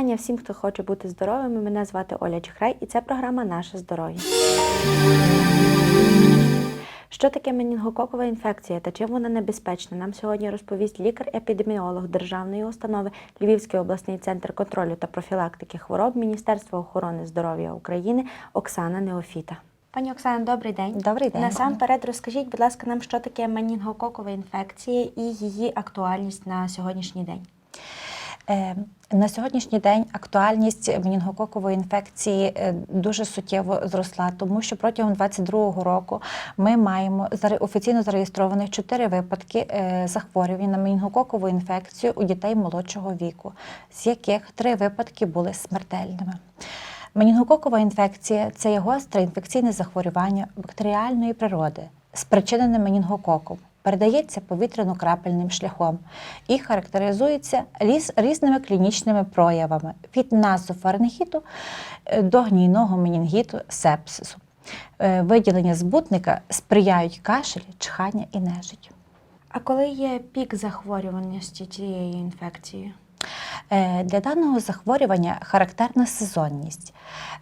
вітання всім, хто хоче бути здоровими. Мене звати Оля Чехрай і це програма Наше здоров'я. Що таке менінгококова інфекція та чим вона небезпечна? Нам сьогодні розповість лікар-епідеміолог Державної установи Львівський обласний центр контролю та профілактики хвороб Міністерства охорони здоров'я України Оксана Неофіта. Пані Оксана, добрий день. Добрий день. Насамперед розкажіть, будь ласка, нам, що таке менінгококова інфекція і її актуальність на сьогоднішній день. Е, На сьогоднішній день актуальність менінгококової інфекції е, дуже суттєво зросла, тому що протягом 2022 року ми маємо офіційно зареєстрованих 4 випадки е, захворювань на менінгококову інфекцію у дітей молодшого віку, з яких 3 випадки були смертельними. Менінгококова інфекція це є гостре інфекційне захворювання бактеріальної природи, спричинене менінгококом. Передається повітряно-крапельним шляхом і характеризується ліс різними клінічними проявами від назофарингіту е, до гнійного менінгіту сепсису. Е, Виділення збутника сприяють кашель, чхання і нежить. А коли є пік захворюваності цією інфекцією? Е, Для даного захворювання характерна сезонність.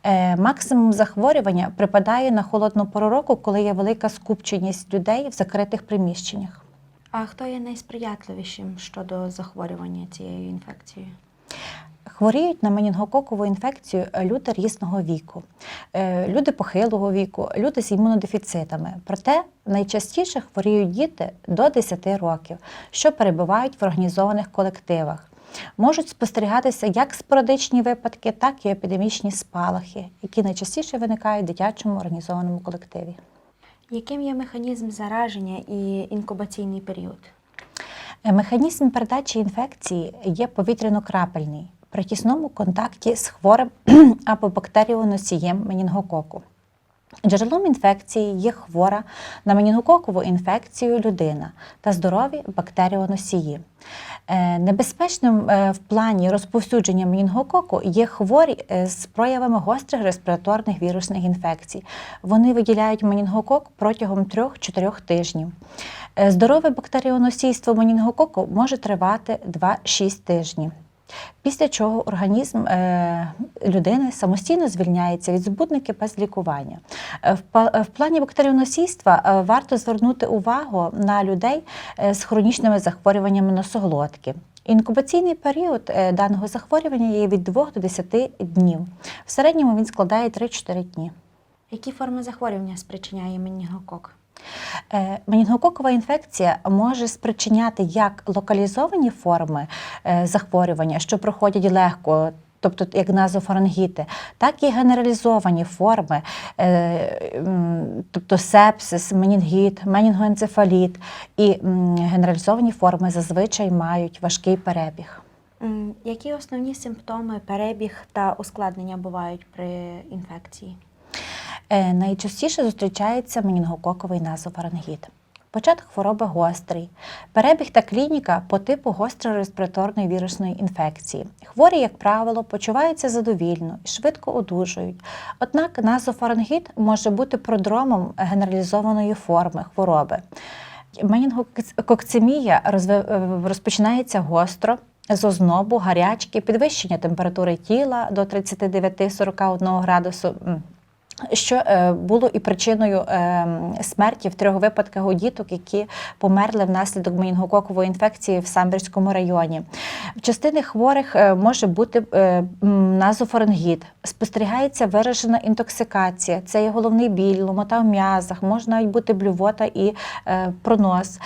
Е, Максимум захворювання припадає на холодну пору року, коли є велика скупченість людей в закритих приміщеннях. А хто є найсприятливішим щодо захворювання цією інфекцією? Хворіють на менінгококову інфекцію люди різного віку, Е, люди похилого віку, люди з імунодефіцитами. Проте найчастіше хворіють діти до 10 років, що перебувають в організованих колективах. Можуть спостерігатися як спорадичні випадки, так і епідемічні спалахи, які найчастіше виникають в дитячому організованому колективі. Яким є механізм зараження і інкубаційний період? Е, Механізм передачі інфекції є повітряно-крапельний при тісному контакті з хворим або бактеріоносієм менінгококу. Джерелом інфекції є хвора на менінгококову інфекцію людина та здорові бактеріоносії. Е, Небезпечним е, в плані розповсюдження менінгококу є хворі е, з проявами гострих респіраторних вірусних інфекцій. Вони виділяють менінгокок протягом 3-4 тижнів. Здорове бактеріоносійство менінгококу може тривати 2-6 тижнів. Після чого організм е, людини самостійно звільняється від збудників без лікування. Е, В, е, в плані бактеріоносійства варто звернути увагу на людей з хронічними захворюваннями носоглотки. Інкубаційний період даного захворювання є від 2 до 10 днів. В середньому він складає 3-4 дні. Які форми захворювання спричиняє менінгокок? Е, Менінгококова інфекція може спричиняти як локалізовані форми е, захворювання, що проходять легко. Тобто як назофарингіти, так і генералізовані форми, е, тобто сепсис, менінгіт, менінгоенцефаліт і генералізовані форми зазвичай мають важкий перебіг. Які основні симптоми, перебіг та ускладнення бувають при інфекції? Е, Найчастіше зустрічається менінгококовий назофарингіт. Початок хвороби гострий, перебіг та клініка по типу гостро-респіраторної вірусної інфекції. Хворі, як правило, почуваються задовільно і швидко одужують. Однак назофарингіт може бути продромом генералізованої форми хвороби. Менінгококцемія е, розпочинається гостро, з ознобу, гарячки, підвищення температури тіла до 39-41 градусу. Що е, було і причиною е, смерті в трьох випадках у діток, які померли внаслідок менінгококової інфекції в Самбірському районі. В частини хворих е, може бути назофарингіт. Спостерігається виражена інтоксикація. Це є головний біль, ломота в м'язах, може навіть бути блювота і пронос.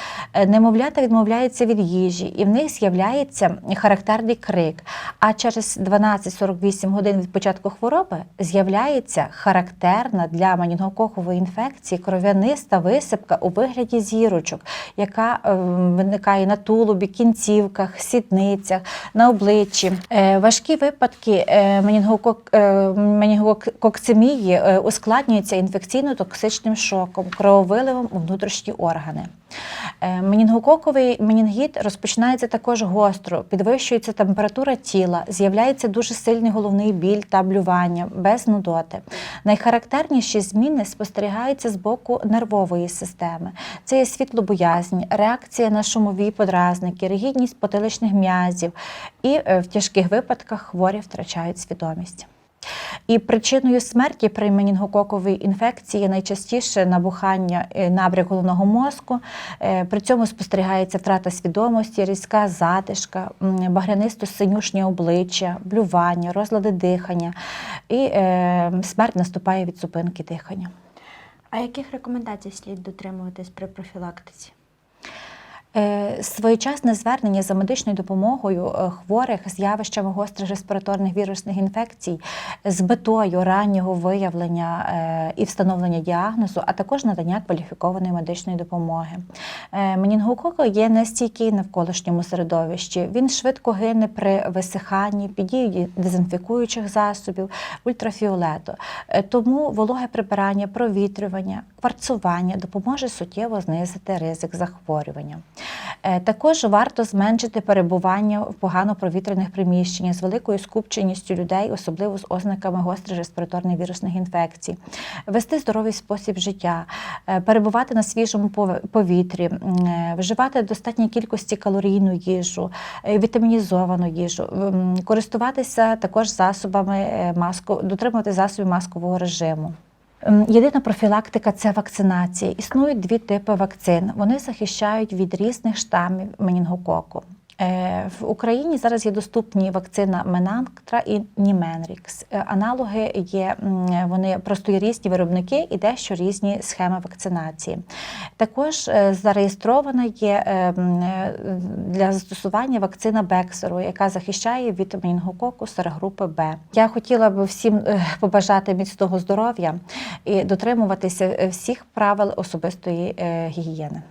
Немовлята відмовляються від їжі, і в них з'являється характерний крик. А через 12-48 годин від початку хвороби з'являється характерна для менінгококової інфекції кров'яниста висипка у вигляді зірочок, яка е, виникає на тулубі, кінцівках, сідницях, на обличчі. Е, Важкі випадки е, менінгокок- менінгококцемії ускладнюються інфекційно-токсичним шоком, крововиливом у внутрішні органи. Е, Менінгококовий менінгіт розпочинається також гостро, підвищується температура тіла, з'являється дуже сильний головний біль та блювання без нудоти. Найхарактерніші зміни спостерігаються з боку нервової системи. Це є світлобоязнь, реакція на шумові подразники, ригідність потиличних м'язів, і е, в тяжких випадках хворі втрачають свідомість. І причиною смерті при менінгококовій інфекції найчастіше набухання е, набряк головного мозку. Е, При цьому спостерігається втрата свідомості, різка затишка, багрянисто-синюшнє обличчя, блювання, розлади дихання. І е, смерть наступає від зупинки дихання. А яких рекомендацій слід дотримуватись при профілактиці? Е, Своєчасне звернення за медичною допомогою е, хворих з явищами гострих респіраторних вірусних інфекцій з метою раннього виявлення е, і встановлення діагнозу, а також надання кваліфікованої медичної допомоги. Е, Менінгокок є нестійкий навколишньому середовищі. Він швидко гине при висиханні, під дією дезінфікуючих засобів, ультрафіолету. Тому вологе прибирання, провітрювання, кварцування допоможе суттєво знизити ризик захворювання. Е, Також варто зменшити перебування в погано провітряних приміщеннях з великою скупченістю людей, особливо з ознаками гострих респіраторних вірусних інфекцій, вести здоровий спосіб життя, е, перебувати на свіжому пов- повітрі, е, вживати достатньої кількості калорійну їжу, вітамінізовану їжу, користуватися також засобами маску, дотримувати засобів маскового режиму. Ем, Єдина профілактика це вакцинація. Існують дві типи вакцин. Вони захищають від різних штамів менінгококу. Е, В Україні зараз є доступні вакцина Менанктра і Німенрікс. Аналоги є, вони просто є різні виробники і дещо різні схеми вакцинації. Також е, зареєстрована є е, е, для застосування вакцина Бексеру, яка захищає від менінгококу серогрупи Б. Я хотіла би всім побажати міцного здоров'я і дотримуватися всіх правил особистої гігієни.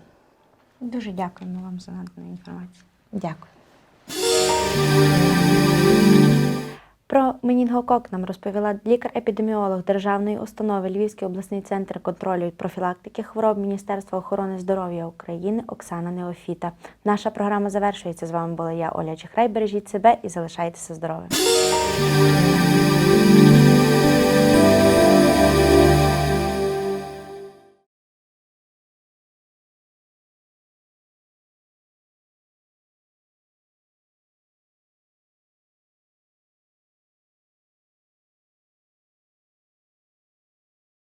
Дуже дякуємо вам за надану інформацію. Дякую. Про менінгокок нам розповіла лікар-епідеміолог Державної установи Львівський обласний центр контролю і профілактики хвороб Міністерства охорони здоров'я України Оксана Неофіта. Наша програма завершується. З вами була я, Оля Чехрай. Бережіть себе і залишайтеся здоровими.